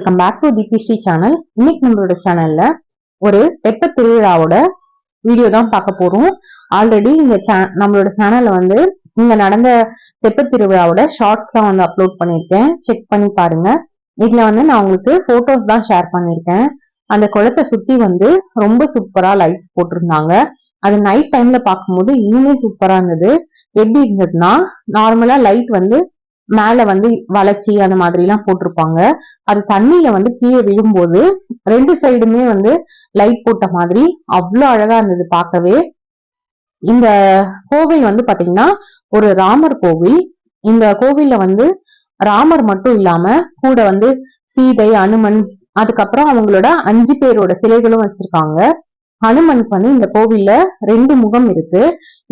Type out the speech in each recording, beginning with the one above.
Welcome back to Deepisri channel இன்னைக்கு நம்மளோட சேனல்ல ஒரு தெப்ப திருவிழாவோட வீடியோ தான் பார்க்க போறோம். ஆல்ரெடி இந்த நம்மளோட சேனல்ல வந்து இங்க நடந்த தெப்ப திருவிழாவோட ஷார்ட்ஸ் தான் வந்து அப்லோட் பண்ணியிருக்கேன். செக் பண்ணி பாருங்க. இதுல வந்து நான் உங்களுக்கு போட்டோஸ் தான் ஷேர் பண்ணியிருக்கேன். அந்த குளத்தை சுத்தி வந்து ரொம்ப சூப்பரா லைட் போட்டிருந்தாங்க. அது நைட் டைம்ல பார்க்கும்போது இன்னுமே சூப்பரா இருந்தது. எப்படி இருந்ததுன்னா நார்மலா லைட் வந்து மேல வந்து வளைச்சி அந்த மாதிரி எல்லாம் போட்டிருப்பாங்க. அது தண்ணியில வந்து கீழே விழும்போது ரெண்டு சைடுமே வந்து லைட் போட்ட மாதிரி அவ்வளவு அழகா இருந்தது பார்க்கவே. இந்த கோவில் வந்து பாத்தீங்கன்னா ஒரு ராமர் கோவில். இந்த கோவில்ல வந்து ராமர் மட்டும் இல்லாம கூட வந்து சீதை அனுமன் அதுக்கப்புறம் அவங்களோட அஞ்சு பேரோட சிலைகளும் வச்சிருக்காங்க. ஹனுமனுக்கு வந்து இந்த கோவில்ல ரெண்டு முகம் இருக்கு.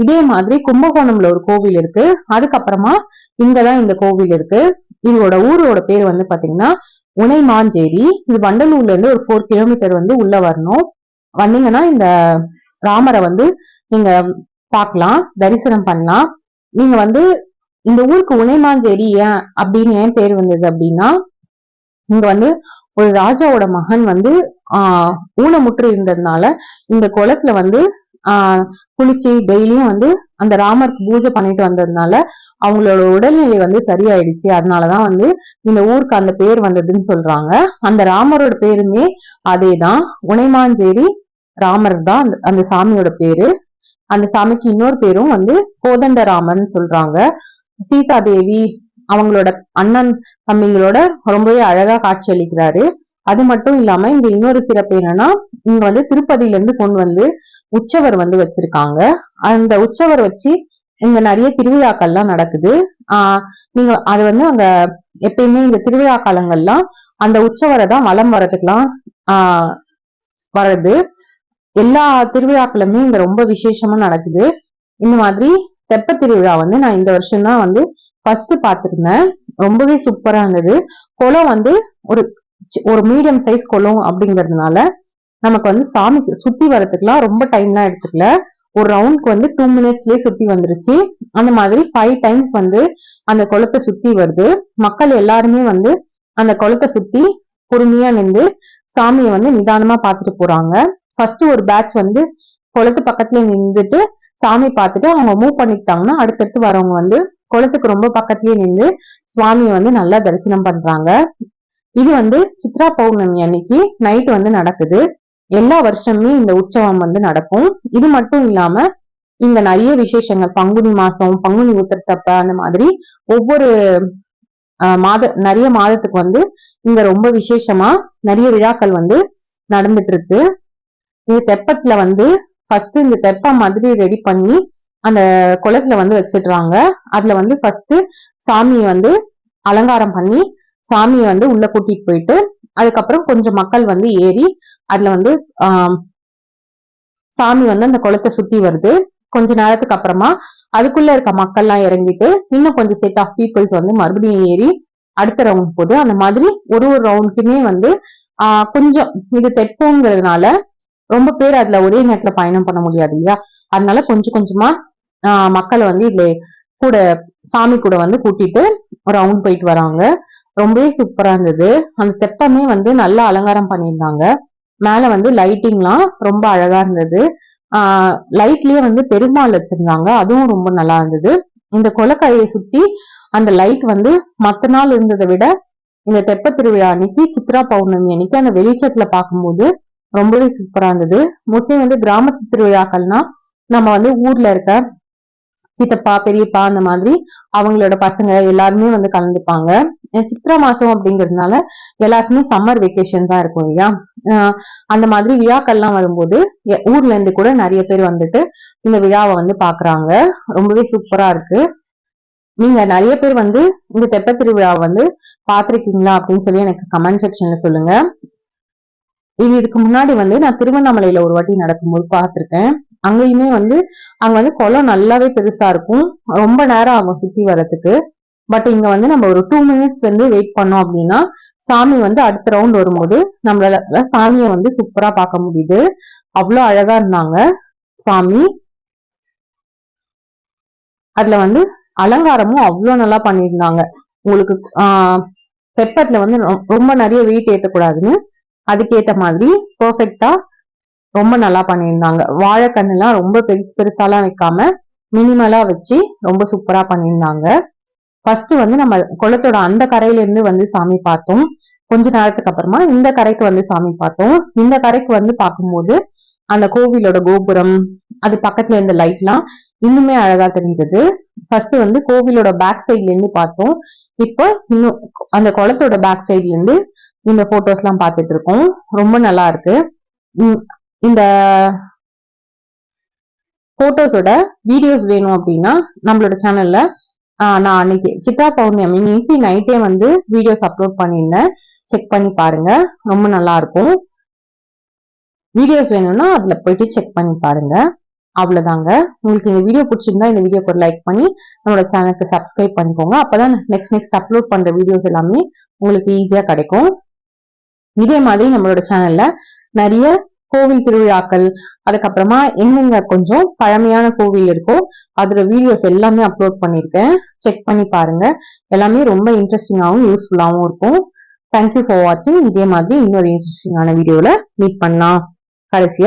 இதே மாதிரி கும்பகோணம்ல ஒரு கோவில் இருக்கு. அதுக்கப்புறமா இங்கதான் இந்த கோவில் இருக்கு. இதோட ஊரோட பேர் வந்து பாத்தீங்கன்னா உனைமாஞ்சேரி. இது வண்டலூர்ல இருந்து ஒரு ஃபோர் கிலோமீட்டர் வந்து உள்ள வரணும். வந்தீங்கன்னா இந்த ராமரை வந்து நீங்க பார்க்கலாம் தரிசனம் பண்ணலாம். நீங்க வந்து இந்த ஊருக்கு உனைமாஞ்சேரி ஏன் அப்படின்னு ஏன் பேர் வந்தது அப்படின்னா இங்க வந்து ஒரு ராஜாவோட மகன் வந்து ஆஹ் ஊனமுற்று இருந்ததுனால இந்த குளத்துல வந்து குளிச்சு டெய்லியும் வந்து அந்த ராமருக்கு பூஜை பண்ணிட்டு வந்ததுனால அவங்களோட உடல்நிலை வந்து சரியாயிடுச்சு. அதனாலதான் வந்து இந்த ஊருக்கு அந்த பேர் வந்ததுன்னு சொல்றாங்க. அந்த ராமரோட பேருமே அதேதான். உனைமாஞ்சேரி ராமர் தான் அந்த- அந்த சாமியோட பேரு. அந்த சாமிக்கு இன்னொரு பேரும் வந்து கோதண்ட ராமன் சொல்றாங்க. சீதா தேவி அவங்களோட அண்ணன் தம்பிங்களோட ரொம்பவே அழகா காட்சி அளிக்கிறாரு. அது மட்டும் இல்லாம இங்க இன்னொரு சிறப்பு என்னன்னா இங்க வந்து திருப்பதியில இருந்து கொண்டு வந்து உற்சவர் வந்து வச்சிருக்காங்க. அந்த உற்சவர் வச்சு இங்க நிறைய திருவிழாக்கள்லாம் நடக்குது. ஆஹ் நீங்க அது வந்து அங்க எப்பயுமே இந்த திருவிழா காலங்கள்லாம் அந்த உற்சவரை தான் வளம் வரதுக்கெல்லாம் ஆஹ் வர்றது. எல்லா திருவிழாக்களுமே இங்க ரொம்ப விசேஷமா நடக்குது. இந்த மாதிரி தெப்ப திருவிழா வந்து நான் இந்த வருஷம் தான் வந்து ஃபர்ஸ்ட் பார்த்திருந்தேன். ரொம்பவே சூப்பரா இருந்தது. குளம் வந்து ஒரு ஒரு மீடியம் சைஸ் குளம் அப்படிங்கறதுனால நமக்கு வந்து சாமி சுத்தி வரத்துக்குலாம் ரொம்ப டைம்லாம் எடுத்துக்கல. ஒரு ரவுண்ட்க்கு வந்து டூ மினிட்ஸ்லயே சுத்தி வந்துருச்சு. அந்த மாதிரி ஃபைவ் டைம்ஸ் வந்து அந்த குளத்தை சுத்தி வருது. மக்கள் எல்லாருமே வந்து அந்த குளத்தை சுத்தி பொறுமையா நின்று சாமியை வந்து நிதானமா பார்த்துட்டு போறாங்க. ஃபர்ஸ்ட் ஒரு பேட்ச் வந்து குளத்து பக்கத்துல நின்றுட்டு சாமி பார்த்துட்டு அவங்க மூவ் பண்ணிக்கிட்டாங்கன்னா அடுத்தடுத்து வரவங்க வந்து குளத்துக்கு ரொம்ப பக்கத்துலயே நின்று சுவாமியை வந்து நல்லா தரிசனம் பண்றாங்க. இது வந்து சித்ரா பௌர்ணமி அன்னைக்கு நைட் வந்து நடக்குது. எல்லா வருஷமுமே இந்த உற்சவம் வந்து நடக்கும். இது மட்டும் இல்லாம இங்க நிறைய விசேஷங்கள் பங்குனி மாசம் பங்குனி உத்திரத்தப்ப அந்த மாதிரி ஒவ்வொரு மாத நிறைய மாதத்துக்கு வந்து இங்க ரொம்ப விசேஷமா நிறைய விழாக்கள் வந்து நடந்துட்டு இருக்கு இது தெப்பத்துல வந்து ஃபர்ஸ்ட் இந்த தெப்ப மாதிரி ரெடி பண்ணி அந்த குளத்துல வந்து வச்சிடுறாங்க. அதுல வந்து ஃபர்ஸ்ட் சாமியை வந்து அலங்காரம் பண்ணி சாமியை வந்து உள்ள கூட்டிட்டு போயிட்டு அதுக்கப்புறம் கொஞ்சம் மக்கள் வந்து ஏறி அதுல வந்து சாமி வந்து அந்த குளத்தை சுத்தி வருது. கொஞ்ச நேரத்துக்கு அப்புறமா அதுக்குள்ள இருக்க மக்கள்லாம் இறங்கிட்டு இன்னும் கொஞ்சம் செட் ஆஃப் பீப்புள்ஸ் வந்து மறுபடியும் ஏறி அடுத்த ரவுண்ட் போகுது அந்த மாதிரி ஒரு ஒரு ரவுண்டுக்குமே வந்து ஆஹ் கொஞ்சம் இது தெப்பங்கிறதுனால ரொம்ப பேர் அதுல ஒரே நேரத்துல பயணம் பண்ண முடியாது இல்லையா? அதனால கொஞ்சம் கொஞ்சமா ஆஹ் மக்களை வந்து இதுல கூட சாமி கூட வந்து கூட்டிட்டு ஒரு ரவுண்ட் போயிட்டு வராங்க. ரொம்பவே சூப்பரா இருந்தது. அந்த தெப்பமே வந்து நல்லா அலங்காரம் பண்ணியிருந்தாங்க. மேல வந்து லைட்டிங்லாம் ரொம்ப அழகா இருந்தது. ஆஹ் லைட்லயே வந்து பெருமாள் வச்சிருந்தாங்க. அதுவும் ரொம்ப நல்லா இருந்தது. இந்த கொலக்கழையை சுத்தி அந்த லைட் வந்து மத்த நாள் இருந்ததை விட இந்த தெப்ப திருவிழா அன்னைக்கு சித்ரா பௌர்ணமி அன்னைக்கு அந்த வெளிச்சத்துல பார்க்கும்போது ரொம்பவே சூப்பரா இருந்தது. மோஸ்ட்லி வந்து கிராமத்து திருவிழாக்கள்னா நம்ம வந்து ஊர்ல இருக்க சித்தப்பா பெரியப்பா அந்த மாதிரி அவங்களோட பசங்க எல்லாருமே வந்து கலந்துப்பாங்க. சித்ரா மாசம் அப்படிங்கிறதுனால எல்லாருக்குமே சம்மர் வெக்கேஷன் தான் இருக்கும் இல்லையா? அந்த மாதிரி விழாக்கள்லாம் வரும்போது ஊர்ல இருந்து கூட நிறைய பேர் வந்துட்டு இந்த விழாவை வந்து பாக்குறாங்க. ரொம்பவே சூப்பரா இருக்கு. நீங்க நிறைய பேர் வந்து இந்த தெப்ப திருவிழாவை வந்து பாத்திருக்கீங்களா அப்படின்னு சொல்லி எனக்கு கமெண்ட் செக்ஷன்ல சொல்லுங்க. இது இதுக்கு முன்னாடி வந்து நான் திருவண்ணாமலையில ஒரு வாட்டி நடக்கும்போது பார்த்திருக்கேன் அங்கேயுமே வந்து அங்க வந்து குளம் நல்லாவே பெருசா இருக்கும். ரொம்ப நேரம் ஆகும் சுத்தி வர்றதுக்கு. பட் இங்க வந்து நம்ம ஒரு டூ மினிட்ஸ் வந்து வெயிட் பண்ணோம் அப்படின்னா சாமி வந்து அடுத்த ரவுண்ட் வரும்போது நம்மளால சாமியை வந்து சூப்பரா பார்க்க முடியுது. அவ்வளவு அழகா இருந்தாங்க சாமி. அதுல வந்து அலங்காரமும் அவ்வளவு நல்லா பண்ணியிருந்தாங்க. உங்களுக்கு ஆஹ் தெப்பத்துல வந்து ரொம்ப நிறைய வெயிட் ஏத்தக்கூடாதுன்னு. அதுக்கேத்த மாதிரி பெர்ஃபெக்டா ரொம்ப நல்லா பண்ணியிருந்தாங்க. வாழைக்கண்ணுலாம் ரொம்ப பெருசு பெருசாலாம் வைக்காம மினிமலா வச்சு ரொம்ப சூப்பரா பண்ணியிருந்தாங்க. ஃபர்ஸ்ட் வந்து நம்ம குளத்தோட அந்த கரையில இருந்து வந்து சாமி பார்த்தோம். கொஞ்ச நேரத்துக்கு அப்புறமா இந்த கரைக்கு வந்து சாமி பார்த்தோம். இந்த கரைக்கு வந்து பார்க்கும்போது அந்த கோவிலோட கோபுரம் அது பக்கத்துல இருந்த லைட்லாம் இன்னுமே அழகா தெரிஞ்சது. ஃபர்ஸ்ட் வந்து கோவிலோட பேக் சைட்ல இருந்து பார்த்தோம். இப்போ இன்னும் அந்த குளத்தோட பேக் சைட்ல இருந்து இந்த போட்டோஸ் எல்லாம் பார்த்துட்டு இருக்கோம். ரொம்ப நல்லா இருக்கு. உம் இந்த போட்டோஸோட வீடியோஸ் வேணும் அப்படின்னா நம்மளோட சேனல்ல நான் அன்னைக்கு சித்ரா பௌர்ணமி இன்னைக்கு நைட்டே வந்து வீடியோஸ் அப்லோட் பண்ணியிருந்தேன். செக் பண்ணி பாருங்க. ரொம்ப நல்லா இருக்கும். வீடியோஸ் வேணும்னா அதுல போயிட்டு செக் பண்ணி பாருங்க. அவ்வளவுதாங்க. உங்களுக்கு இந்த வீடியோ பிடிச்சிருந்தா இந்த வீடியோக்கு ஒரு லைக் பண்ணி நம்மளோட சேனலுக்கு சப்ஸ்கிரைப் பண்ணிக்கோங்க. அப்பதான் நெக்ஸ்ட் நெக்ஸ்ட் அப்லோட் பண்ற வீடியோஸ் எல்லாமே உங்களுக்கு ஈஸியா கிடைக்கும். இதே மாதிரி நம்மளோட சேனல்ல நிறைய கோவில் திருவிழாக்கள் அதுக்கப்புறமா எங்கெங்க கொஞ்சம் பழமையான கோவில் இருக்கோ அதோட வீடியோஸ் எல்லாமே அப்லோட் பண்ணியிருக்கேன் செக் பண்ணி பாருங்க. எல்லாமே ரொம்ப இன்ட்ரெஸ்டிங்காகவும் யூஸ்ஃபுல்லாகவும் இருக்கும். தேங்க்யூ ஃபார் வாட்சிங் இதே மாதிரி இன்னொரு இன்ட்ரெஸ்டிங்கான வீடியோவில் மீட் பண்ணலாம். கடைசியா